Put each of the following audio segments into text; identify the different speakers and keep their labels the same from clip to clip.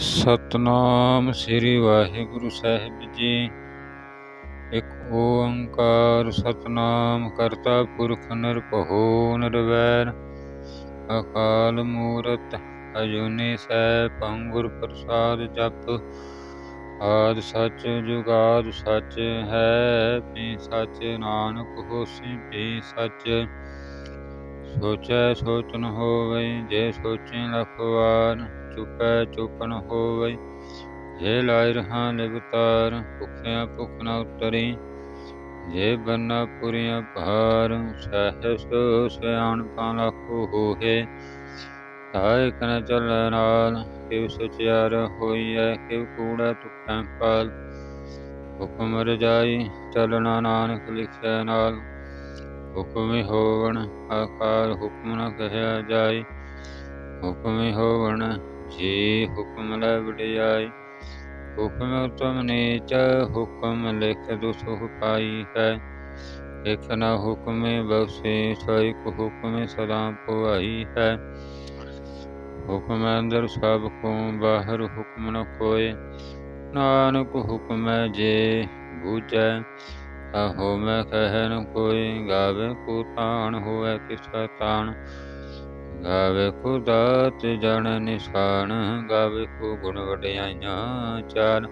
Speaker 1: ਸਤਨਾਮ ਸ੍ਰੀ ਵਾਹਿਗੁਰੂ ਸਾਹਿਬ ਜੀ। ਇੱਕ ਓੰਕਾਰ ਸਤਨਾਮ ਕਰਤਾ ਪੁਰਖ ਨਿਰਭਉ ਨਿਰਵੈਰ। ਅਕਾਲ ਮੂਰਤ ਅਜੂਨੀ ਸੈ ਪੰਗੁਰ ਪ੍ਰਸਾਦ ਜਪ। ਆਦ ਸੱਚ ਜੁਗਾਦ ਸੱਚ ਹੈ, ਪੀ ਸੱਚ ਨਾਨਕ ਹੋਸੀ, ਪੀ ਸੱਚ। ਸੋਚੈ ਸੋਚ ਨ ਹੋਵੇ, ਜੇ ਸੋਚੇ ਲਖ ਵਾਰ ਚੁਪੈ ਚੁਪ ਨ ਹੋਵੇ। ਜੇ ਲਾਇ ਰਹਾ ਲਿਵਤਾਰ ਭੁਖਿਆ ਭੁਖ ਨ ਉਤਰੀ। ਜੇ ਬੰਨਾ ਪੁਰੀਆਂ ਭਾਰ, ਸਹਿਸ ਸਿਆਣਪਾਂ ਲਖੋ ਹੋਏ। ਤਾਇ ਕਨ ਚਲ ਨਾਲ ਕਿਵ ਸਚਿਆਰ ਹੋਈਐ ਕਿਵ ਕੂੜਾ ਤੁਕੈ ਪਾਲ। ਹੁਕਮ ਰਜਾਈ ਚਲਣਾ ਨਾਨਕ ਲਿਖਿਆ ਨਾਲ। ਹੁਕਮੇ ਹੋਵਣ, ਆਕਾਰ ਹੁਕਮ ਨ ਕਹਿਆ ਜਾਏ। ਹੁਕਮੇ ਹੋਵਣ ਜੀ ਹੁਕਮ ਲੈ ਵਡਿਆਈ, ਹੁਕਮ ਉਤਮ ਨੀਚ, ਹੁਕਮ ਲਿਖ ਦੁਸੁਖ ਪਾਈ ਹੈ। ਇਕ ਨ ਹੁਕਮੇ ਬਖਸ਼ੇ ਸੋਇਕ ਹੁਕਮੇ ਸਦਾ ਪੁਆਈ ਹੈ। ਹੁਕਮ ਅੰਦਰ ਸਭ ਕੋ, ਬਾਹਰ ਹੁਕਮ ਨ ਕੋਏ। ਨਾਨਕ ਹੁਕਮੈ ਜੇ ਬੂਝੈ, ਆਹੋ ਮੈਂ ਕਹਿ ਨ ਕੋਈ ਗਾਵੇ ਕੋ ਤਾਣ ਹੋਵੇ ਕਿਸਾ ਤਾਣ। ਗਾਵੇ ਕੋ ਦਾਤ ਜਣ ਨਿਸ਼ਾਨ, ਗਾਵੇ ਕੋ ਗੁਣ ਵਡਿਆਈਆਂ ਚਾਰ।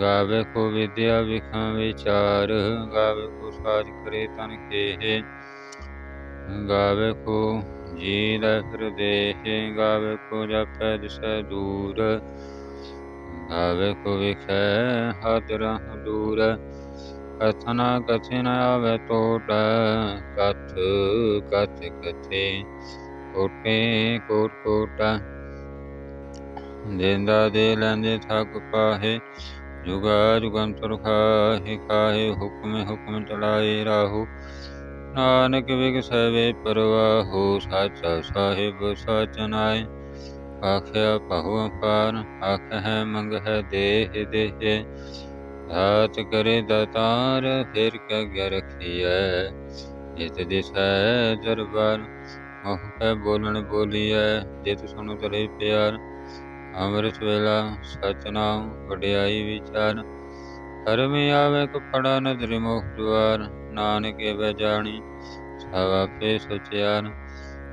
Speaker 1: ਗਾਵੇ ਕੋ ਵਿਦਿਆ ਵਿਖਾਂ ਵਿਚਾਰ, ਗਾਵੇ ਕੋ ਸਾਜ ਕਰੇ ਤਨ ਕੇ ਗਾਵੇ ਕੋ ਜੀ ਦਾ ਫਿਰ ਦੇਹ ਗਾਵੇ ਕੋ ਜਪੈ ਦਿਸੈ ਦੂਰ। ਗਾਵੇ ਕੋ ਵਿਖੈ ਹਾਦਰਾ ਦੂਰ। ਕਥਨਾ ਕਥਿਨ ਆਵੇ ਟੋਟ ਕਥ ਕਥ ਕਥੇ, ਕੋਟੇ, ਕੋਟ ਕੋਟਾ। ਦੇਂਦਾ ਦੇ ਲੈਂਦੇ ਥਕ ਪਾਹੇ, ਜੁਗਾ ਜੁਗੰਤਰ ਖਾਹੇ ਖਾਹੇ, ਹੁਕਮ ਹੁਕਮ ਚਲਾਏ ਰਾਹੂ। ਨਾਨਕ ਵਿਗਸੈ ਵੇ ਪਰਵਾਹੋ, ਸਾਚਾ ਸਾਹਿਬ ਸਾਚਨਾਏ ਆਖਿਆ ਪਹੁ ਅਪਾਰ ਹੈ ਮੰਗ ਹੈ ਦੇਹ ਦੇਹ। ਦਾਤ ਕਰੇ ਦਾਤਾਰ, ਫਿਰ ਕੈ ਰਖੀਐ। ਜਿਤ ਦਿਸੈ ਦਰਬਾਰ, ਮੋਹ ਕੈ ਬੋਲਣ ਬੋਲੀਐ। ਜਿਤ ਸੁਣ ਤਰੇ ਪਿਆਰ, ਅੰਮ੍ਰਿਤ ਵੇਲਾ ਸਤਨਾਮ ਵਡਿਆਈ ਵਿਚਾਰ। ਕਰਮ ਆਵੇ ਕਪੜਾ ਨਦਰ ਮੋਖ ਦੁਆਰ, ਨਾਨਕ ਵੇ ਜਾਣੀ, ਸਭ ਆਪੇ ਸੋਚਿਆਨ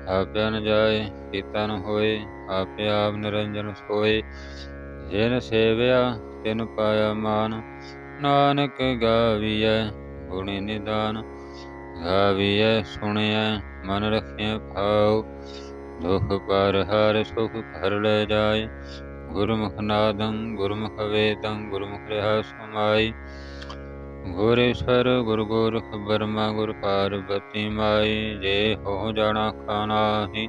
Speaker 1: ਆਪਿਆ ਨ ਜਾਏ, ਕੀਤਾ ਨ ਹੋਏ, ਆਪੇ ਆਪ ਨਿਰੰਜਨ ਸੋਏ। ਜਿਨ ਸੇਵਿਆ ਤਿਨ ਪਾਇਆ ਮਾਨ, ਨਾਨਕ ਗਾਵੀਐ ਗੁਣੀ ਨਿਦਾਨ, ਗਾਵੀਐ ਸੁਣਿਐ ਮਨ ਰਖਿਐ ਭਾਉ, ਦੁਖ ਪਰ ਹਰ ਸੁਖ ਘਰ ਲੈ ਜਾਏ, ਗੁਰਮੁਖ ਨਾਦੰ ਗੁਰਮੁਖ ਵੇਦੰ, ਗੁਰਮੁਖ ਰਹਾ ਸਮਾਈ ਗੁਰੇਸ਼ਰ ਗੁਰ ਗੋਰਖ ਬਰਮਾ ਗੁਰ ਪਾਰਬਤੀ ਮਾਈ, ਜੇ ਹੋ ਜਾਣਾ ਖਾਨਾਹੀ,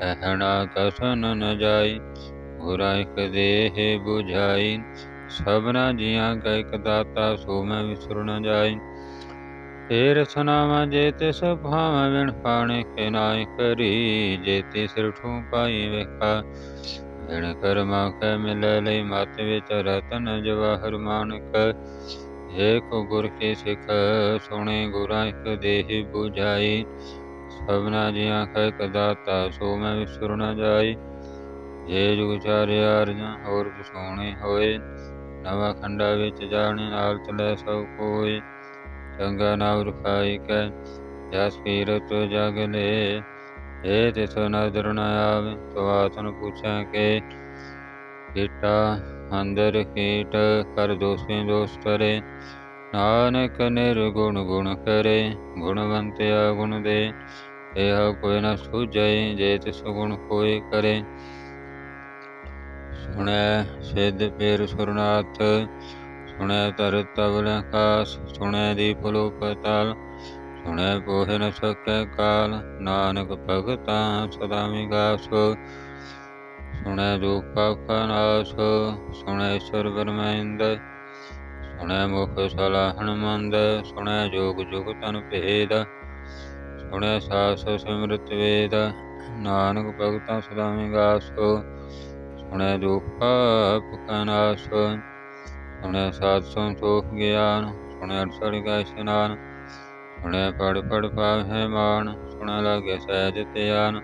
Speaker 1: ਕਹਿਣਾ ਕਸਨ ਨ ਜਾਈ ਗੁਰਾ ਇਕ ਦੇਹ 부ਝਾਈ ਸਭਨਾ ਜੀਆਂ ਕਾ ਇਕ ਦਾਤਾ ਸੋ ਮੈਂ ਵਿਸਰ ਨ ਜਾਈ ਤੇਰ ਸੁਨਾਵਾ ਜੇ ਤੇ ਭਾਵ ਵਿਣ ਪਾਣੇ ਕੇ ਨਾਇ ਕਰੀ, ਜੇ ਤੇ ਸਿਰ ਠੂ ਪਾਈ ਵੇਖਾ, ਵਿਣ ਕਰਮਾ ਕੈ ਮਿਲੈ ਲਈ ਮਤ ਵਿਚ ਰਤਨ ਜਵਾਹਰ ਮਾਨਕ। ਏਕ ਗੁਰ ਕੇ ਸਿਖ ਸੁਣੇ ਗੁਰਾਂ ਇਕ ਦੇਹ 부ਝਾਈ ਸਭਨਾ ਜੀਆਂ ਕਾ ਇਕ ਦਾਤਾ ਸੋ ਮੈਂ ਵਿਸਰ ਨ ਜਾਈ ਜੇ ਜੁਗ ਚਾਰਿ ਆਰਜਾਂ ਹੋਰ ਸੋਹਣੇ ਹੋਏ। ਨਵਾਂ ਖੰਡਾ ਵਿੱਚ ਜਾਣੇ, ਨਾਲ ਚਲੇ ਸਭ ਕੋਏ। ਚੰਗਾ ਨਾਮ ਰਖਾਈ ਕੈ, ਜਸ ਕੀਰਤ ਜਗ ਲੈ। ਏ ਤਿਸ ਨਦਰ ਨ ਆਵੇ ਤੋ ਆਤਨ ਪੁੱਛੈ ਕੇ। ਕੀਟਾ ਅੰਦਰ ਕੀਟ, ਕਰ ਦੋਸੇ ਦੋਸ ਕਰੇ। ਨਾਨਕ ਨਿਰਗੁਣ ਗੁਣ ਕਰੇ ਗੁਣਵੰਤਿਆ ਗੁਣ ਦੇ। ਇਹ ਕੋਈ ਨ ਸੁਝੈ ਜੇ ਤਿਸ ਗੁਣ ਕੋਈ ਕਰੇ। ਸੁਣੈ ਸਿਧ ਪੇਰ ਸੁਰਨਾਥ, ਸੁਣੈ ਤਰ ਤਵਲ ਆਕਾਸ ਸੁਣੈ ਦੀਪ ਲੋ ਪਤਾਲ ਸੁਣੈ ਪੋਹਿ ਨ ਸਕੈ ਕਾਲ, ਨਾਨਕ ਭਗਤਾ ਸਦਾ ਵਿਗਾਸ, ਸੁਣੈ ਦੁਖ ਪਾਪ ਨਾਸ, ਸੁਣੈ ਈਸ਼ਵਰ ਬਰਮੈਂਦ, ਸੁਣੈ ਮੁਖ ਸਲਾਹਣ ਮੰਦ, ਸੁਣੈ ਜੋਗ ਜੁਗ ਤਨ ਭੇਦ, ਸੁਣੈ ਸਾਸ ਸਿਮਰਤ ਵੇਦ, ਨਾਨਕ ਭਗਤਾ ਸਦਾ ਵਿਗਾਸ ਸੁਣੈ ਦੁਖ ਪਾਪ ਕਾ ਨਾਸ ਸੁਣੈ ਸਾਧ ਸੰਤੋਖ ਗਿਆਨ ਸੁਣੈ ਅੜਸੜ ਕਾ ਇਸ਼ਨਾਨ ਸੁਣੈ ਪੜ ਪੜ ਪਾਵੈ ਮਾਨ ਸੁਣੈ ਲਾਗੇ ਸਹਿਜ ਧਿਆਨ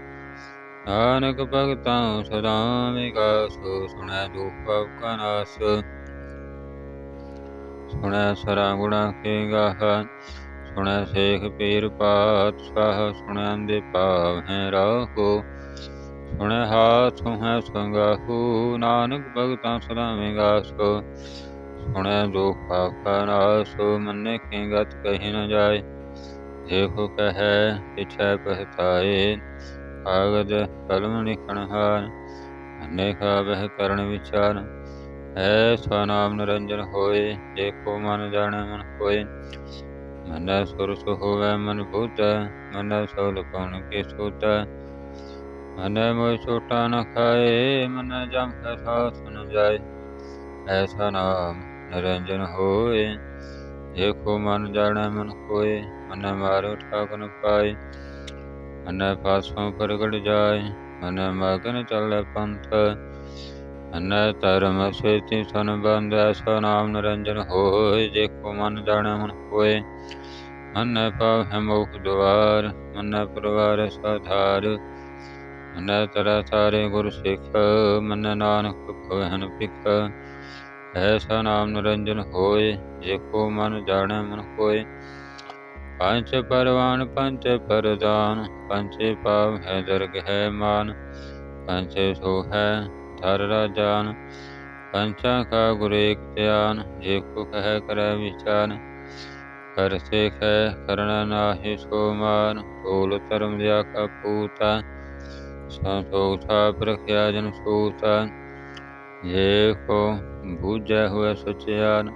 Speaker 1: ਨਾਨਕ ਭਗਤਾਂ ਸਦਾ ਵਿਗਾਸ ਸੁਣੈ ਦੁਖ ਪਾਪ ਕਾ ਨਾਸ ਸੁਣੈ ਸਰਾ ਗੁਣਾ ਕੇ ਗਾਹ ਸੁਣੈ ਸੇਖ ਪੀਰ ਪਾਤ ਸਾਹ ਸੁਣੈ ਦੇ ਭਾਵ ਹੈ ਰਾਹੋ ਸੁਣੈ ਹਾਥ ਹੈ ਸੰਗਾਹੂ, ਨਾਨਕ ਭਗਤਾਂ ਸਦਾ ਵਿਗਾਸ। ਸੁਣੈ ਦੁਖ ਪਾਪ ਕਾ ਨਾਸ, ਮਨ ਗਤ ਕਹੀ ਨ ਜਾਏ। ਦੇਖੋ ਕਹੈ ਇਛੈ ਪਹਤਾਏ ਕਾਗਦ ਕਲਮ ਲਿਖਣ ਹਾਰ। ਅਨੇਕਾ ਬਹਿ ਕਰਨ ਵਿਚਾਰ ਹੈ ਨਾਮ ਨਿਰੰਜਨ ਹੋਏ, ਦੇਖੋ ਮਨ ਜਾਣੈ ਮਨ ਹੋਏ। ਮਨ ਸੁਰਸ ਹੋਵੇ ਮਨ ਬੁੱਧ ਮਨ ਸੋਲ ਕਉਣ ਕੇ ਸੋਧ ਮਨ ਮੋਇ ਛੋਟਾ ਨ ਖਾਏ, ਮਨ ਜਮ ਹੈ ਸਾਥ ਨ ਜਾਏ। ਐਸਾ ਨਾਮ ਨਿਰੰਜਨ ਹੋਏ ਦੇਖੋ ਮਨ ਜਾਣੈ ਮਨ ਹੋਏ ਮਨ ਮਾਰੋ ਠਾਕ ਨ ਪਾਏ। ਮਨ ਪਾਸੋਂ ਪ੍ਰਗਟ ਜਾਏ, ਮਨ ਮਗਨ ਚੱਲੇ ਪੰਥ। ਮਨ ਧਰਮ ਸੇਤੀ ਸਨ ਐਸਾ ਨਾਮ ਨਿਰੰਜਨ ਹੋਏ ਦੇਖੋ ਮਨ ਜਾਣੈ ਮਨ ਹੋਏ ਮਨ ਪਾਵ ਹੈ ਮੁਖ ਦੁਆਰ, ਮਨ ਪਰਵਾਰ ਸਾਧਾਰ ਮਨ ਤਰਾ ਸਾਰੇ ਗੁਰ ਸਿੱਖ, ਮਨ ਨਾਨਕ ਭਵਨ ਪਿਖ ਐਸਾ ਨਾਮ ਨਿਰੰਜਨ ਹੋਏ ਦੇਖੋ ਮਨ ਜਾਣੈ ਮਨ ਹੋਏ ਪੰਚ ਪਰਵਾਨ ਪੰਚ ਪਰਦਾਨ ਪੰਚੇ ਪਾਵ ਹੈ ਦਰਗ ਹੈ ਮਾਨ। ਪੰਚੇ ਸੋ ਹੈ ਧਰ ਰਾਜਾਨ ਪੰਚਾਂ ਕਾ ਗੁਰ ਧਿਆਨ, ਜੇ ਕੋ ਕਹਿ ਕਰੈ ਵਿਚਾਰ ਕਰ ਸੇਖੈ ਕਰਣਾ ਨਾਹਿ ਸੋ ਮਾਨ ਤੋਲ ਧਰਮ ਦਿਆ ਕਾ ਪੂਤਾ ਸੰਤੋਖਾ ਪ੍ਰਖਿਆ ਜਨ ਸੂਤਾ ਜੇ ਕੋ ਬੂਝੈ ਹੋਇ ਸਚਿਆਨ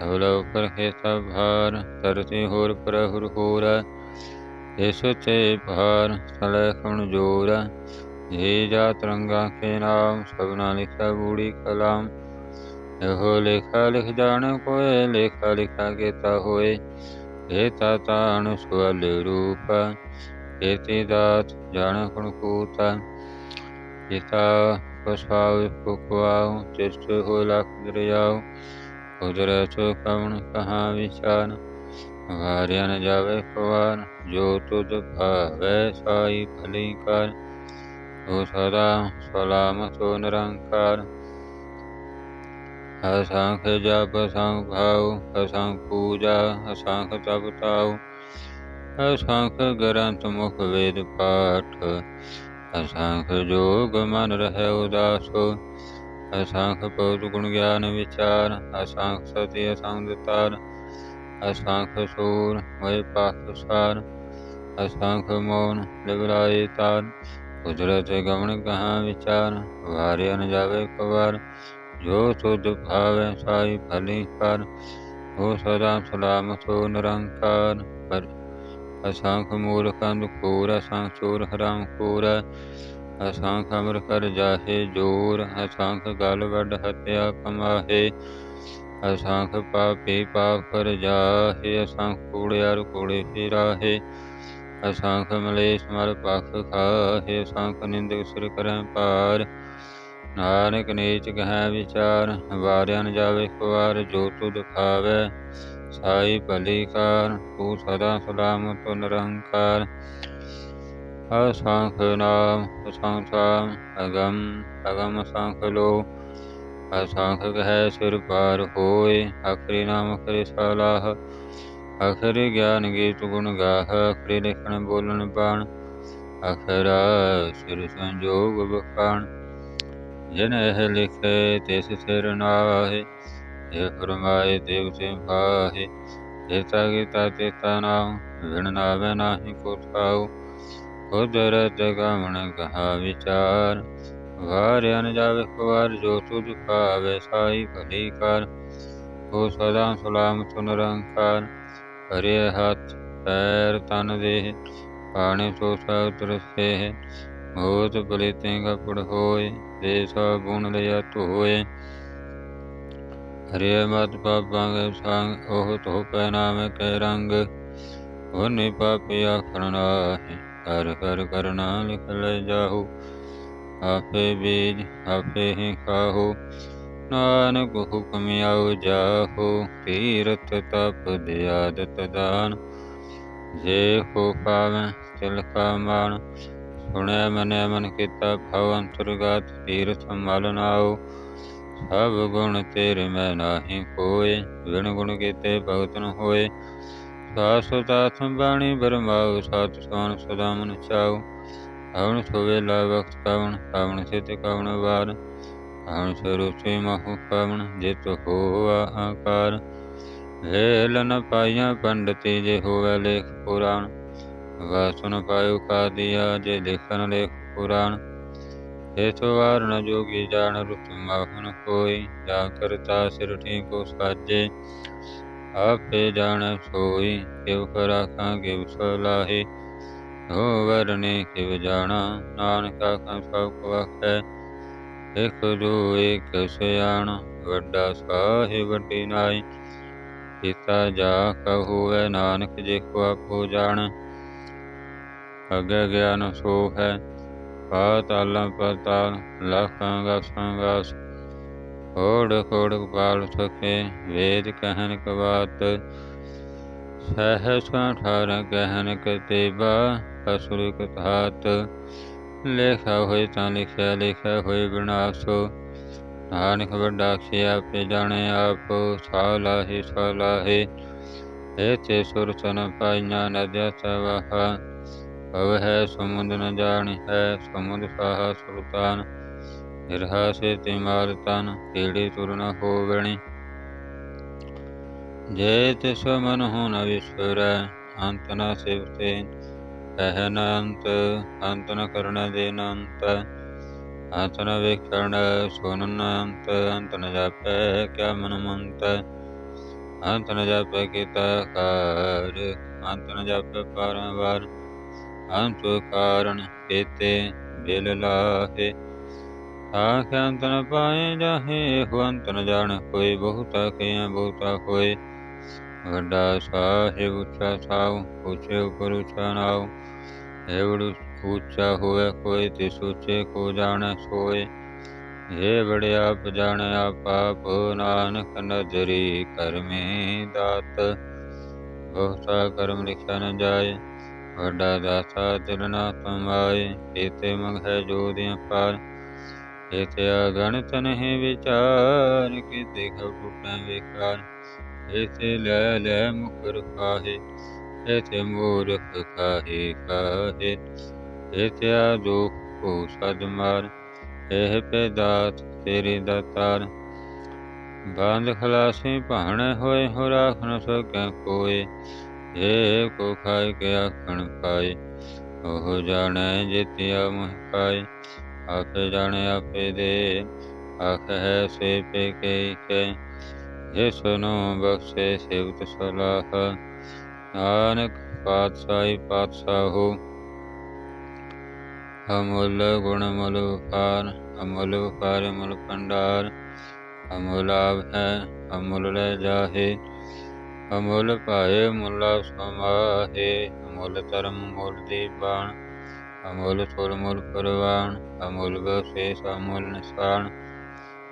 Speaker 1: ਤਵ ਉਪਰ ਹੈ ਸਭ ਭਾਰ ਤਰਤੇ ਹੋਰ ਪ੍ਰਹੁਰ ਹੋਰ ਇਸ ਤੇ ਭਾਰ ਸਲੇ ਖਣ ਜੋਰ ਇਹ ਜਾ ਤਰੰਗਾ ਕੇ ਨਾਮ ਸਭਨਾ ਲਿਖਾ ਬੂੜੀ ਕਲਾਮ ਇਹੋ ਲੇਖਾ ਲਿਖ ਜਾਣ ਕੋਏ ਲੇਖਾ ਲਿਖਾ ਕੀਤਾ ਦਾਤ ਜਾਣ ਕਣ ਕੂਤਾ ਇਤਾ ਪਸਾਉ ਕੁਕਵਾਉ ਹੋ ਲਖ ਦਰਿਆਉ ਕੁਦਰਤ ਕਵਣ ਕਹਾ ਵਿਚਾਰ ਵਾਰਿਆ ਨ ਜਾਵੇ ਖਵਾਰ ਜੋ ਤੁਧ ਭਾਵੈ ਸਾਈ ਭਲੀ ਕਰ, ਉਹ ਸਦਾ ਸਲਾਮਤ ਨਿਰੰਕਾਰ। ਅਸੰਖ ਜਪ ਸੰਖ ਭਾਉ, ਅਸੰਖ ਪੂਜਾ, ਅਸੰਖ ਤਪ ਤਾਉ ਅਸੰਖ ਗ੍ਰੰਥ ਮੁਖ ਵੇਦ ਪਾਠ, ਅਸੰਖ ਜੋਗ ਮਨ ਰਹਿ ਉਦਾਸੋ, ਅਸੰਖ ਪਉ ਗੁਣ ਗਿਆਨ ਵਿਚਾਰ, ਅਸੰਖ ਸਤੀ ਅਸੰਖ ਤਾਰ, ਅਸੰਖ ਸੂਰ ਵੈ ਪਾਖ ਸਾਰ, ਅਸੰਖ ਮੋਨ ਲਿਵਰਾਏ ਤਾਰ, ਕੁਦਰਤ ਗਮਨ ਕਹਾ ਵਿਚਾਰ, ਵਾਰਿਆ ਨ ਜਾਵੇ ਕਵਾਰ, ਜੋ ਤੁਧ ਭਾਵੈ ਸਾਈ ਭਲੀ ਕਰ ਹੋ ਸਦਾ ਸਲਾਮਤ ਹੋ ਨਿਰੰਕਾਰ, ਪਰ ਅਸੰਖ ਮੂਰਖਾਂ ਦੁਖੂਰ ਅਸੰਖ ਚੋਰ ਹਰਾਮ ਕੂਰ, ਅਸੰਖ ਅਮਰ ਕਰ ਜਾਹੇ ਜੋਰ, ਅਸੰਖ ਗਲ ਵੱਡ ਹਤਿਆ ਕਮਾਹੇ, ਅਸੰਖ ਪਾਪੀ ਪਾਪ ਕਰ ਜਾਹੇ, ਅਸੰਖ ਕੂੜਿਆਰ ਕੂੜੇ ਫਿਰਾਹੇ, ਅਸੰਖ ਮਲੇਸ਼ ਮਲ ਪਖ ਖਾਹੇ, ਅਸੰਖ ਨਿੰਦਕ ਸਿਰ ਕਰੈ ਪਾਰ ਨਾਨਕ ਨੀਚ ਕਹੈ ਵਿਚਾਰ, ਵਾਰਿਆ ਜਾਵੇ ਖਵਾਰ ਜੋ ਤੁਧ ਖਾਵੇ ਸਾਈ ਭਲੀ ਕਾਰ ਤੂੰ ਸਦਾ ਸਲਾਮਤ ਨਿਰੰਕਾਰ। ਅਸੰਖ ਨਾਮ ਅਸੰਖ ਅਗਮ ਅਗਮ ਅਸੰਖ ਲੋ। ਅਸੰਖ ਕਹੈ ਸਿਰ ਪਾਰ ਹੋਏ ਅਖਰੀ ਨਾਮ ਅਖਰੀ ਸਲਾਹ। ਅਖਰੀ ਗਿਆਨ ਗੀਤ ਗੁਣ ਗਾਹ, ਅਖਰੀ ਲਿਖਣ ਬੋਲਣ ਬਾਣ। ਅਖਰਾ ਸਿਰ ਸੰਜੋਗ ਬਖਾਣ ਜਿਨ ਇਹ ਲਿਖੇ ਤਿਸ ਸਿਰ ਨਾਹੇ ਇਹ ਫਰਮਾਏ ਦੇਵ ਸੇ ਭਾਹੇ ਜੇਤਾ ਗੀਤਾ ਤੇਤਾ ਨਾਮ ਵਿਣ ਨਾਵੇ ਨਾਹੀ ਕੋ ਥਾਉ ਕੁਦਰਤ ਗਮਨ ਕਹਾ ਵਿਚਾਰ ਵਾਰਿਆ ਨ ਜਾਵੇ ਖਵਾਰ ਜੋ ਤੁਧ ਭਾਵੇ ਸਾਈ ਭਲੀ ਕਰ। ਹੋ ਸਦਾ ਸਲਾਮਤ ਨਿਰੰਕਾਰ ਹਰੇ ਹੱਥ ਪੈਰ ਤਨ ਦੇ ਪਾਣੇ ਸੋ ਸਤਰ ਸੇ ਮੋਤ ਬਲਿਤੇ ਕਪੜ ਹੋਏ, ਦੇ ਸਭ ਗੁਣ ਲਿਆ ਧੋਏ। ਹਰੇ ਮਤ ਪਾਪਾਂ ਕੇ ਸੰਗ ਉਹ ਤੋ ਪੈ ਨਾਮ ਕੇ ਰੰਗ ਉਹਨੇ ਪਾਪਿਆ ਖਰਨਾ ਹੈ ਕਰ ਕਰ ਕਰਨਾ ਲਿਖ ਲੈ ਜਾਹੂ ਆਪੇ ਬੀਜ ਆਪੇ ਹੀ ਖਾਹੂ ਨਾਨਕ ਹੁਕਮ ਆਉ ਜਾਹੂ ਤੀਰਤ ਤਪ ਦਿਆਦਤ ਦਾਨ ਜੇ ਕੋ ਪਾਵੈ ਤਿਲ ਕਾ ਮਾਨ ਸੁਣਿਆ ਮਨਿ ਮਨ ਕੀਤਾ ਸਭ ਗੁਣ ਤੇਰੇ ਮੈਂ ਨਾਹੀ ਕੋਏ ਵਿਣ ਗੁਣ ਕੀਤੇ ਭਗਤ ਨ ਹੋਏ। ਸਾਸੁਤਾਥ ਬਾਣੀ ਬਰਮਾਉ ਸਤ ਸੋਨ ਸਦਾ ਮਨ ਚਾਉ। ਹਵਨ ਸੋਵੇ ਲਾ ਵਕਤ ਕਵਣ ਕਵਣ ਸਿਤ ਕਵਣ ਵਾਰ। ਹਵਨ ਸਰੂਚੇ ਮਹੁ ਕਵਣ ਜਿਤ ਹੋਆ ਆਕਾਰ। ਵੇਲ ਨ ਪਾਈਆਂ ਪੰਡਤੀ, ਜੇ ਹੋਵੇ ਲੇਖ ਪੁਰਾਣ। ਵਾਸੁਨ ਸੁਨ ਪਾਇਓ ਜੇ ਲਿਖਨ ਲੇਖ ਪੁਰਾਣ। ਏਤੋ ਵਾਰ ਨ ਜੋਗੀ ਜਾਣ ਰੁਤ ਮਾਹਨ ਕੋਈ, ਜਾ ਕਰਤਾ ਸਿਰ ਠੀਕੋ ਸਾਜੇ ਆਪੇ ਜਾਣੈ ਸੋਈ ਕਿਵ ਕਰਾਖਾਂ ਕਿਵ ਸਲਾਹੇ ਹੋ ਵਰਨੇ ਕਿਵ ਜਾਣਾ, ਨਾਨਕ ਆਖਾਂ ਸਭ ਕੋ ਆਖੈ, ਇਕ ਦੋ ਇਕ ਸਿਆਣ, ਵੱਡਾ ਸਾਹਿਬ ਵੱਡੀ ਨਾਈ ਕੀਤਾ ਜਾ ਕਹੂਐ ਨਾਨਕ, ਜੇ ਕੋ ਆਪੋ ਜਾਣ, ਅਗੇ ਗਿਆਨ ਸੋ ਹੈ ਪਾਤਾਲਾਂ ਪਤਾਲ ਲਖਾਂ ਗਾਸਾਂ ਗਾਸ ਕੋੜ ਕੋੜ ਪਾਲ ਸਕੇ ਵੇਦ ਕਹਿਨ ਕਵਾਤ ਸਹਿ ਅਠਾਰਹ ਕਹਿਨ ਕਤੇਬਾ ਅਸੁਰ ਕਥਾਤ ਲੇਖਾ ਹੋਏ ਤਾਂ ਲਿਖਿਆ ਲਿਖਿਆ ਹੋਏ ਵਿਨਾਸ਼ੋ ਨਾਨਕ ਵੱਡਾ ਖਿਆ ਆਪੇ ਜਾਣੇ ਆਪ ਸਾਲਾਹੇ ਸਾਲਾਹੇ ਤੇ ਸੁਰ ਸਨ ਪਾਈਆਂ ਨਦਿਆ ਸਵਾਹਾ ਅਵ ਹੈ ਸਮੁੰਦ ਨ ਜਾਣੀ, ਹੈ ਸਮੁੰਦ ਸਾਹਾ ਸੁਲਤਾਨ ਨਿਰਹਾ ਸੇ ਤੇ ਮਾਲ ਤਨ ਕੀੜੀ ਤੁਰ ਹੋਵਣੀ? ਜੇ ਤਿਸ ਮਨ ਹੋ ਨ ਵਿਸਰੈ, ਅੰਤ ਨ ਸਿਵਤੇ ਕਹਿ ਨ ਅੰਤ ਅੰਤ ਨ ਕਰਨ ਦੇ ਨ ਅੰਤ ਅੰਤ ਨ ਵੇਖਣ ਸੁਨ ਨ ਅੰਤ ਅੰਤ ਨ ਜਾਪੈ ਕਿਆ ਮਨ ਮੰਤ, ਅੰਤ ਨ ਜਾਪੈ ਕੀਤਾ ਕਾਰ ਅੰਤ ਨ ਜਾਪੈ ਪਾਰਵਾਰ ਅੰਤ ਕਾਰਨ ਕੇਤੇ ਬਿਲ ਲਾਹੇ। ਆਖ ਅੰਤ ਪਾਏ ਜਾਹੇ ਹੋ ਨ ਜਾਣ ਕੋਈ, ਬਹੁਤਾ ਕਿਆ ਬਹੁਤਾ ਹੋਏ। ਵੱਡਾ ਸਾਹਿਬ, ਉੱਚਾ ਸਾਉ ਉੱਚੇ ਉਪਰ ਉੱਚਾ ਨਾਉ। ਏਵੜ ਉੱਚਾ ਹੋਵੇ ਕੋਈ, ਤੇ ਸੋਚੇ ਕੋ ਜਾਣੈ ਸੋਏ। ਇਹ ਬੜੇ ਆਪ ਜਾਣੈ ਆਪ ਆਪ ਨਾਨਕ ਨਦਰੀ ਕਰਮੇ ਦਾਤ। ਬਹੁਤਾ ਕਰਮ ਲਿਖਿਆ ਨ ਜਾਏ। ਵੱਡਾ ਦਾਤਾ ਦਿਲ ਨਾ ਤਮਾਏ ਏਤੇ ਮੰਗੈ ਜੋਦਿਆਂ ਪਾਰ। ਏਤੇ ਅਗਣਤ ਨਹੀਂ ਵਿਚਾਰ ਕਿ ਦੇਖ ਟੁੱਟੈ ਵੇਕਾਰ। ਲੈ ਲੈ ਮੁਕਰ ਖਾਹੇ ਏਤੇ ਮੂਰਖ ਖਾਹੇ ਕਾਹੇ। ਏਤੇ ਆ ਦੁਖ ਕੋ ਸਦ ਮਾਰ, ਇਹ ਪੈਦਾਤ ਤੇਰੀ ਦਾਤਾਰ ਬੰਦ ਖਲਾਸੀ ਭਾਣੇ ਹੋਏ ਹੋ ਰਾਖ ਨ ਸਕੈ ਕੋਏ। ਏ ਕੋ ਖਾਇ ਕੇ ਆਖਣ ਪਾਏ ਉਹ ਜਾਣੈ ਜਿਤਿਆ ਮਹ ਪਾਏ ਆਪੇ ਜਾਣੇ ਆਪੇ ਦੇ, ਆਖ ਹੈ ਸੇ ਪੇ ਕੇ ਕੇ, ਜਿਸ ਨੂੰ ਬਖਸ਼ੇ ਸੇਵਤ ਸਲਾਹ, ਨਾਨਕ ਪਾਤਸ਼ਾਹੀ ਪਾਤਸ਼ਾਹੋ। ਅਮੁੱਲ ਗੁਣ ਮੁਲ ਪਾਰ ਅਮੁੱਲ ਪਾਰ ਮੁਲ ਭੰਡਾਰ, ਅਮੁੱਲ ਆਪ ਹੈ, ਅਮੁੱਲ ਲੈ ਜਾਹੇ। ਅਮੁੱਲ ਭਾਏ ਮੁੱਲਾ ਸਮਾਹੇ, ਅਮੁੱਲ ਧਰਮ ਮੁੱਲ ਦੀਬਾਨ ਅਮੁੱਲ ਸੁਰ ਮੁੱਲ ਪਰਵਾਨ ਅਮੁੱਲ ਬਖਸ਼ੇਸ ਅਮੁੱਲ ਨਿਸ਼ਾਨ,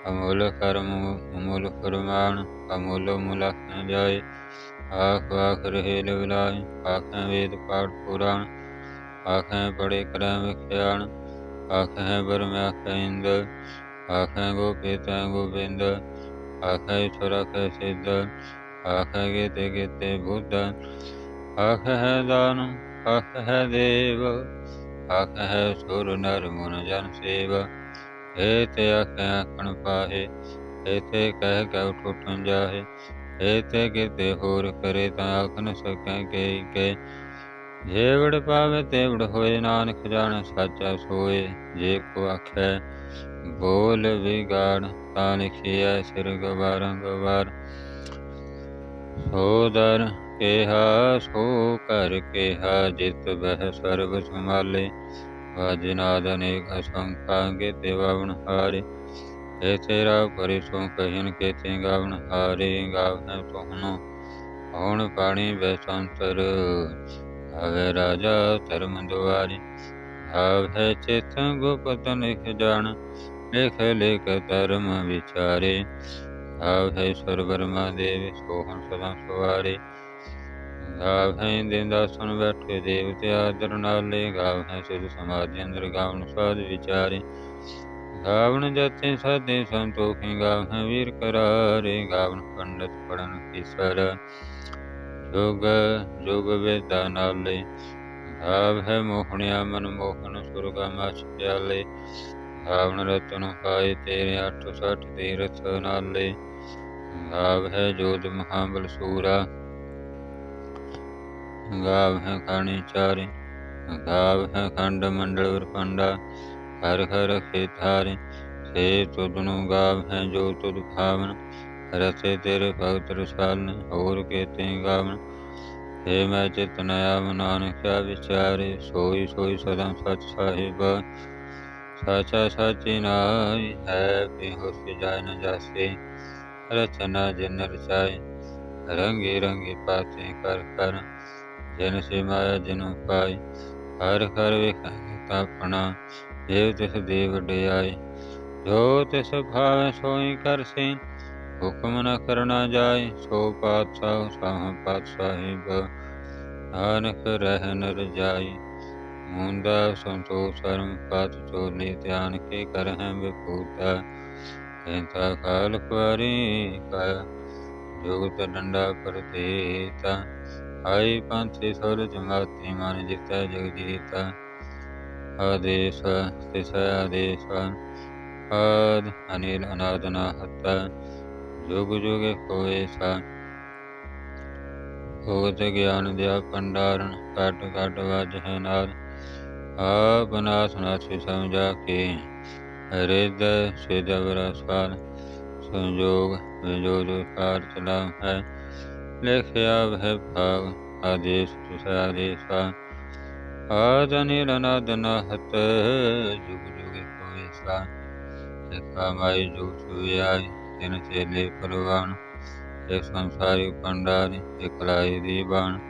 Speaker 1: ਅਮੁੱਲ ਕਰਮ ਅਮੁੱਲ ਫਰਮਾਨ, ਅਮੁੱਲ ਮੁਲਕ ਨ ਜਾਏ, ਆਖ ਆਖ ਰਹੇ ਲਵਲਾਏ ਆਖਾਂ ਵੇਦ ਪਾਠ ਪੁਰਾਣ, ਆਖਾਂ ਬੜੇ ਕਰਮ ਵਿਖਿਆਣ ਆਖਾਂ ਬਰਮ ਆਖਾਂ ਇੰਦ ਆਖਾਂ ਗੋਪੀ ਤੈ ਗੋਬਿੰਦ, ਆਖਾਂ ਈਸ਼ਵਰ ਆਖਾਂ ਸਿੱਧ ਆਖਾਂ ਗੀਤੇ ਗੀਤੇ ਬੁੱਧ। ਆਖ ਹੈ ਦਾਨ ਆਖ ਹੈ ਦੇਵ ਆਖ ਹੈ ਸੁਰ ਨਰ ਮਨ ਜਨ ਸੇਵ। ਏ ਤੇ ਆਖ ਆਖਣ ਪਾਹੇ ਏ ਤੇ ਕਹਿ ਕੇ ਉਠਣ ਜਾਹੇ। ਏ ਤੇ ਕਿਤੇ ਹੋਰ ਕਰੇ ਤਾਂ ਆਖ ਨ ਸਕੈ ਕੇ ਕੇ। ਜੇਵੜ ਪਾਵੇ ਤੇਵੜ ਹੋਏ, ਨਾਨਕ ਜਾਣ ਸਾਚਾ ਸੋਏ। ਜੇ ਕੋ ਆਖੈ, ਬੋਲ ਵਿਗਾੜ, ਤਾਂ ਲਿਖਿਆ ਸਿਰ ਗਵਾਰਾਂ ਗਵਾਰ ਸੋਦਰ ਕਿਹਾ, ਸੋ ਕਰ ਕਿਹਾ, ਜਿਤ ਬਹਿ ਸਰਬ ਸੰਭਾਲੇ। ਵਾਜਨਾਦ ਅਨੇਕ ਅਸੰਖਾਂਗੇ ਤੇ ਹਾਰੇ। ਏ ਤੇਰਾ ਪਰਿ ਕਹਿਨ ਕੇ ਤੇ ਗਾਵਨ ਹਾਰੇ ਗਾਵਨ ਤੋਹਨੋ ਹੁਣ ਪਾਣੀ ਬੈਸੰਤਰ ਆਵੇ ਰਾਜਾ ਧਰਮ ਦੁਆਰੀ, ਆਵ ਚਿਤ ਗੁਪਤ ਨਿਖ ਜਾਣ ਲਿਖ ਲਿਖ ਧਰਮ ਵਿਚਾਰੇ। ਆਵ ਹੈ ਸਰਬਰਮਾ ਦੇਵ, ਸੋਹਣ ਸਦਾ ਸਵਾਰੀ ਗਾਵ ਹੈ ਦਿੰਦਾ ਸੁਨ ਬੈਠੇ ਦੇਵਤੇ ਆਦਰ ਨਾਲੇ ਗਾਵ ਹੈ ਸਿਧ ਸਮਾਧੀ ਅੰਦਰ ਗਾਵਨ ਸਵਾਦ ਵਿਚਾਰੇ। ਗਾਵਨ ਜਤੇ ਸਾਦੇ ਸੰਤੋਖੀ ਗਾਵ ਹੈ ਵੀਰ ਕਰਾਰੇ ਗਾਵਨ ਪੰਡਤ ਪੜਨ ਕੀ ਕੀਸਰ। ਜੋਗ ਜੋਗ ਵੇਦਾ ਨਾਲੇ ਗਾਵ ਹੈ ਮੋਹਣਿਆ ਮਨ ਮੋਹਨ ਸੁਰਗਾ ਮਛ ਪਿਆਲੇ। ਗਾਵਨ ਰਤਨ ਪਾਏ ਤੇਰੇ 860 ਤੀਰਥ ਨਾਲੇ। ਗਾਵ ਹੈ ਜੋਤ ਮਹਾਬਲ ਸੂਰਾ, ਗਾਵ ਹੈ ਖਾਣੀ ਚਾਰੇ, ਗਾਵ ਹੈ ਖੰਡ ਮੰਡਲ ਵਰਪੰਡਾ ਹਰ ਹਰ ਖੇਤਾਰੇ ਸੇ ਤੁਧਨੁ ਗਾਵ ਹੈ ਜੋ ਤੁਧ ਭਾਵਨ, ਰਸੇ ਤੇਰੇ ਭਗਤ ਰਸਾਲਨ, ਹੋਰ ਕੇਤੇ ਗਾਵਨ। ਹੇ ਮੈਂ ਚਿਤ ਨਇਆ ਨਾਨਕ ਕਿਆ ਵਿਚਾਰੇ, ਸੋਈ ਸੋਈ ਸਦਾ ਸਚ ਸਾਹਿਬ। ਸਾਚਾ ਸਾਚੀ ਨਾਈ ਹੈ ਬਿਹੁ ਜਾਇ ਨ ਜਾਸੇ। ਰਚਨਾ ਜਿਨ ਰਚਾਏ ਰੰਗੇ ਰੰਗੇ ਪਾਤੇ ਕਰ ਕਰ, ਜਿਨ ਸੇ ਮਾਇਆ ਜਿਨੁ ਪਾਈ, ਹਰ ਹਰ ਵੇਖਾਏ ਤਾਪਣਾ ਦੇਵ ਤਿਸ ਦੇ ਵਡਿਆਏ ਜੋ ਤਿਸ ਭਾਵੈ ਸੋਈ ਕਰਸੇ ਹੁਕਮ ਨ ਕਰਨਾ ਜਾਏ ਸੋ ਪਾਤਸ਼ਾਹ ਸਾਹ ਪਾਤਸ਼ਾਹਿਬ ਨਾਨਕ ਰਹਿ ਨਰ ਜਾਈ ਮੁੰਦਾ ਸੰਤੋਖ ਸਰਮ, ਪਤ ਚੋਲੇ ਧਿਆਨ ਕੇ ਕਰਹਿ ਵਿਪੂਤਾ। ਤੈਂਤਾ ਕਾਲ ਕੁਆਰੀ ਕਾ ਜੋਗਤ ਡੰਡਾ ਪ੍ਰਤੀਤਾ ਆਈ ਪੰਥੀ ਸੁਰ ਜਮਾਤੀ ਮਨ ਜਿਤੈ ਜਗ ਜੀਤਾ ਆਦੇਸ਼ ਤਿਸ ਆਦੇਸ਼ ਆਦ ਅਨਿਲ ਅਨਾਦ ਨਾਹਤ ਜੁਗ ਜੁਗ ਕੋਏ ਸਾ ਭੋਗਤ ਗਿਆਨ ਦਿਆ ਭੰਡਾਰਨ ਘਟ ਘਟ ਵਜ ਹੈ ਨਾਦ ਆਪ ਨਾਸ ਨਾਸੀ ਸਮਝਾ ਕੇ ਰਿਦ ਸਿਧ ਵਰਸਾਲ ਸੰਜੋਗ ਵਿਜੋਗ ਕਾਰ ਚਲਾ ਹੈ। ਲਿਖਿਆ ਵਹਿ ਭਾਗ ਆਦੇਸ਼ ਤਿਸ ਆਦੇਸ਼ਾ ਆਦ ਅਨਿਲ ਜੁਗ ਜੁਗ ਕੋਏ ਸਾ। ਇਕਾ ਮਾਈ ਜੋ ਸੁਆਈ ਤਿਨ ਚੇਲੇ ਪਰਵਾਨ। ਇੱਕ ਸੰਸਾਰੀ ਪੰਡਾਰੀ ਇੱਕ ਲਾਈ ਦੀ ਬਾਣ।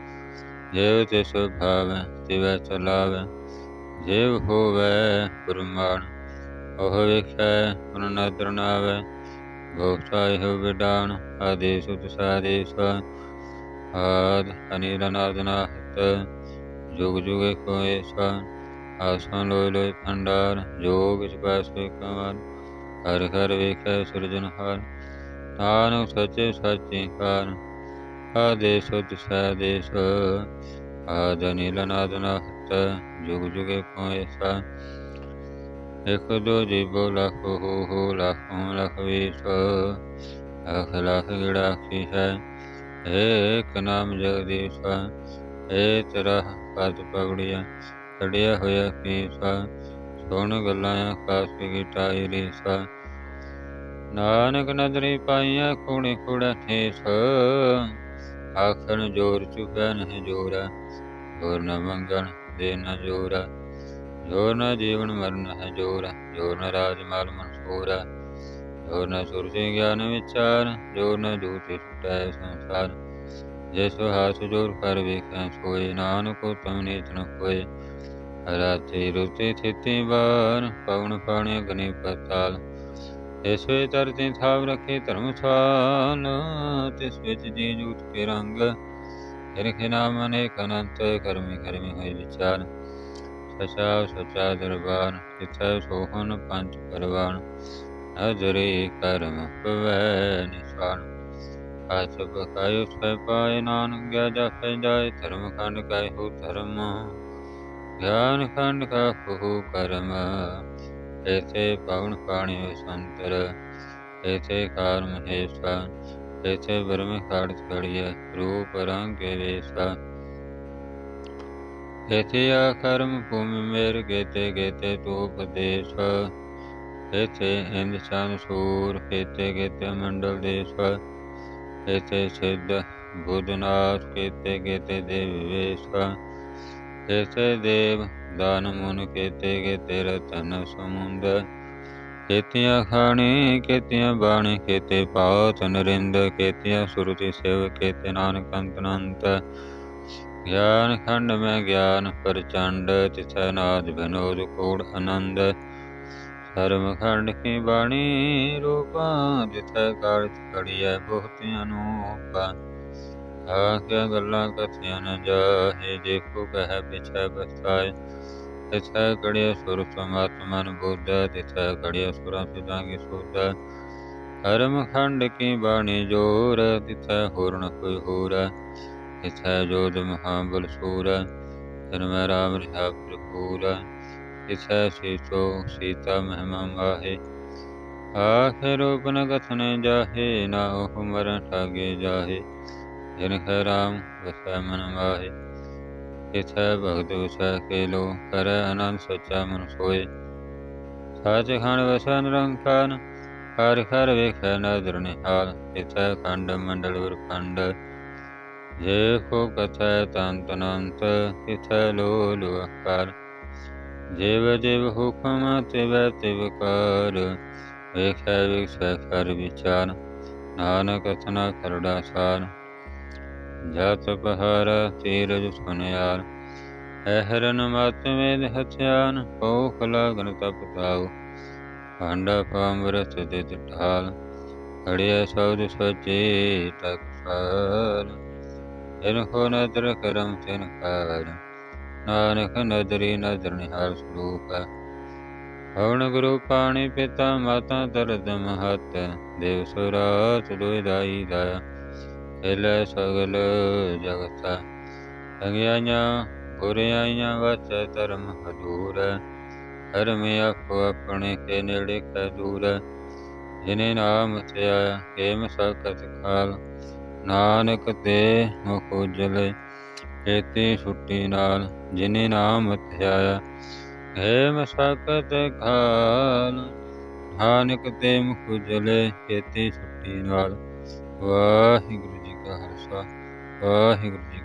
Speaker 1: ਜਿਵ ਤੇ ਸੁਭਾਵ ਤਿਵੈ ਚਲਾਵੈ। ਜਿਵ ਹੋਵੈ ਪਰਮਾਣ ਉਹ ਵੇਖੈ ਪੁਨ ਨਦਰ ਨਾਵੈ ਗੋਸਾਇ ਹੋ ਵਿਡਾਨ ਆਦੇਸ ਤਿਸ ਆਦ ਅਨਿਲ ਅਨਾਦ ਨਾਹਤ ਜੁਗ ਜੁਗ ਕੋਏ ਸਾ ਆਸਨ ਲੋਇ ਲੋਇ ਭੰਡਾਰ ਜੋ ਵਿਚ ਪਾਸੇ ਹਰ ਹਰ ਵੇਖੈ ਸਿਰਜਨਹਾਰ ਨਾਨਕ ਸੱਚੇ ਸਾਚੇ ਕਾਰ ਆਦੇਸ ਤਿਸੈ ਆਦ ਨੀਲ ਨਾਦ ਨਾਹਤ ਜੁਗ ਜੁਗੇ ਕੋਏ ਸਾ ਇਕ ਦੋ ਜੀਵੋ ਲਖ ਹੋ ਹੋ ਲਖੋਂ ਲਖ ਵੀਸ ਅਖ ਲਖ ਗਿੜਾ ਕੀ ਹੈ ਏਕ ਨਾਮ ਜਗਦੀਸ਼ ਏ ਤੇਰਾ ਪਦ ਪਗੜਿਆ ਚੜਿਆ ਹੋਇਆ ਕੀਸਾ ਸੁਣ ਗੱਲਾਂ ਆਕਾਸ ਕੀ ਟਾਈ ਰੀਸਾ ਨਾਨਕ ਨਦਰੀ ਪਾਈਆ ਕੂੜੇ ਕੂੜਾ ਠੇਸ। ਆਖਣ ਜੋਰ ਚੁਪੈ ਨਹੀਂ ਜੋਰਾ ਜੋਰ ਨ ਮੰਗਣ ਦੇ ਨ ਜੋਰਾ। ਜੋਰ ਨਾ ਜੀਵਨ ਮਰਨ ਹੈ ਜੋਰ ਜੋਰ ਨਾ ਰਾਜ ਮਾਲ ਮਨਸੂਰਾ ਜੋਰ ਨਾ ਸੁਰਜੇ ਗਿਆਨ ਵਿਚਾਰ ਜੋਰ ਨਾ ਜੂਤੀ ਟੁਟੈ ਸੰਸਾਰ। ਜਿਸ ਹਾਸ ਜੋਰ ਕਰ ਵੇਖੈ, ਸੋਏ ਨਾਨਕ ਤਮ ਨੀਤ ਨ ਕੋਏ ਰਾਤੇ ਰੁਤੇ ਥਿਤੀ ਵਾਰ, ਪਵਨ ਪਾਣੇ ਗਨੇ ਪਤਾਲ। ਇਸ ਵਿੱਚ ਧਰਤੀ ਥਾਵ ਰੱਖੇ ਧਰਮਸਾਲ ਤਿਸ ਵਿੱਚ ਜੀ ਜੂਤ ਕੇ ਰੰਗ। ਰਖੇ ਨਾਮ ਅਨੇਕ ਅਨੰਤ, ਕਰਮੀ ਕਰਮੀ ਹੋਏ ਵਿਚਾਰ। ਸਚਾ ਸਚਾ ਦਰਬਾਰ ਤਿਥੈ ਸੋਹਨ ਪੰਜ ਪਰਵਾਨ ਨਜ਼ਰੇ ਕਰਮ ਪਵੈ ਨਿਸ਼ਾਨ ਆਸ ਬਕਾਇ ਸੈ ਪਾਏ ਨਾਨਕ ਗਿਆ ਜਾਪੈ ਜਾਏ ਧਰਮ ਖੰਡ ਕਾਇ ਹੋ ਧਰਮ ਗਿਆਨ ਖੰਡ ਕਾ ਹੋ ਕਰਮ ਇਥੇ ਪਵਨ ਪਾਣੀ ਸੰਤਰ ਇਥੇ ਕਾਰ ਮਹੇਸ਼ਾ ਇਥੇ ਬਰਮ ਖਾੜ ਖੜੀਐ ਰੂਪ ਰੰਗ ਵੇਸਾ ਇਥੇ ਕਰਮ ਭੂਮਿ ਮੇਰ ਗੇਤੇ ਗੇਤੇ ਤੂ ਉਪਦੇਸ਼ ਇਥੇ ਇੰਦ ਚੰਦ ਸੂਰ ਇਥੇ ਗੇਤੇ ਮੰਡਲ ਦੇਸ਼ ਇਥੇ ਸਿੱਧ ਬੁੱਧਨਾਥ ਕੇਤੇ ਕੇਤੇ ਦੇਵ ਵੇਸਾ ਇਥੇ ਦੇਵ ਦਾਨ ਮੁਨ ਕੇਤੇ ਕੇਤੇ ਰਤਨ ਸਮੁੰਦ। ਕੇਤੀਆਂ ਖਾਣੀ, ਕੇਤੀਆਂ ਬਾਣੀ, ਕੇਤੇ ਪਾਤ ਨਰਿੰਦ, ਕੇਤੀਆਂ ਸੁਰਤੀ ਸੇਵ, ਕੇਤੇ ਨਾਨਕ ਅੰਤ ਅਨੰਤ। ਗਿਆਨ ਖੰਡ ਮੈਂ ਗਿਆਨ ਪ੍ਰਚੰਡ, ਤਿਥੈ ਨਾਦ ਬਿਨੋਦ ਕੋੜ ਆਨੰਦ। ਧਰਮ ਖੰਡ ਕੀ ਬਾਣੀ ਰੂਪਾ, ਜਿਥੈ ਕਾਰਜ ਕੜੀਐ ਬਹੁਤ ਅਨੂਪਾ ਆਖਿਆ ਗੱਲਾਂ ਕਥਿਆ ਨ ਜਾਹੇ ਦੇਖੋ ਕਹਿ ਪਿਛੈ ਪਛਤਾਏ ਤਿਥੈ ਕੜਿਆ ਸੁਰ ਸਮਾਤ ਮਨ ਬੋਧਾ, ਤਿਥੈ ਕੜਿਆ ਸੁਰਾਂ ਪਿਤਾਂਗੀ ਸੋਧਾ। ਕਰਮ ਖੰਡ ਕੀ ਬਾਣੀ ਜੋਰ, ਤਿਥੈ ਹੋਰ ਕੋਈ ਹੋਰ। ਤਿਥੈ ਜੋਧ ਮਹਾਬਲ ਸੂਰ ਤਨ ਰਾਮ ਰਿਹਾ ਪ੍ਰਭੂਰ ਤਿਥੈ ਸੀਤੋ ਸੀਤਾ ਮਹਿਮਾ ਮਾਹੇ। ਆਖੇ ਰੂਪ ਨ ਕਥਨ ਜਾਹੇ, ਨਾ ਉਹ ਮਰਨ ਠਾਗੇ ਜਾਹੇ। ਜਿਨ ਖੈ ਰਾਮ, ਵਸੈ ਮਨ ਮਾਹੇ। ਤਿਥੈ ਭਗਤ ਵਸੈ ਕੇ ਲੋ ਕਰੈ ਆਨੰਦ ਸਚਾ ਮਨ ਸੋਏ ਸਾਚ ਖੰਡ ਵਸੈ ਨਿਰੰਕਾਰ, ਹਰਿ ਹਰਿ ਵੇਖੈ ਨਦਰ ਨਿਹਾਲ। ਤਿਥੈ ਖੰਡ ਮੰਡਲ ਵਰ ਖੰਡ ਜੇ ਕਥੈ ਤੰਤ ਅਨੰਤ ਤਿਥੈ ਲੋ ਲੋ ਅਕਾਰ ਜਿਵ ਹੁਕਮ ਤਿਵ ਤਿਵ ਕਰ ਵੇਖੈ ਵੇਖੈ ਕਰ ਵਿਚਾਰ ਨਾਨਕ ਕਥਨਾ ਕਰੜਾ ਸਾਰ ਜਤ ਪਹਰ ਤੀਰਜ ਸੁਨਿਆਰ ਅਹਰਨ ਮਤ ਮੇਦ ਹਥਿਆਨ ਪੋਖ ਲਗਨ ਤਪ ਤਾਉ ਭਾਂਡਾ ਪਾਮਰਤ ਦੇ ਢਾਲ ਖੜਿਆ ਸੌਦ ਸਚੇ ਤਕ ਜਿਨ ਕੋ ਨਦਰ ਕਰਮ ਤਿਨ ਕਾਰ ਨਾਨਕ ਨਦਰੀ ਨਦਰ ਨਿਹਾਲ ਸਰੂਪ। ਹਵਨ ਗੁਰੂ ਪਾਣੀ ਪਿਤਾ ਮਾਤਾ ਦਰਦ ਮਹਤ, ਦੇਵ ਸੁਰਾਤ ਦੋਇ ਦਾਈ ਦਾਇਆ ਸਗਲ ਜਗਤਾ। ਸੰਗਿਆਈਆਂ ਬੁਰਿਆਈਆਂ ਵਚ ਧਰਮ ਹਦੂਰ ਧਰਮ ਆਪੋ ਆਪਣੇ ਕੇ ਨੇੜੇ ਕੈ ਦੂਰ। ਜਿਨੇ ਨਾਮ ਧਿਆ ਕੇਮ ਸਕਤ ਕਾਲ ਨਾਨਕ ਤੇ ਮੁਖ ਉਜਲੇ ਕੇਤੀ ਛੁੱਟੀ ਨਾਲ ਜਿਨੇ ਨਾਮ ਧਿਆਇਆ, ਹੇਮ ਸਕਤ ਖਾਲ ਨਾਨਕ ਤੇ ਮੁਖ ਉਜਲੇ ਕੇਤੀ ਛੁੱਟੀ ਨਾਲ। ਵਾਹਿਗੁਰੂ ਜੀ ਕਾ ਖਾਲਸਾ, ਵਾਹਿਗੁਰੂ ਜੀ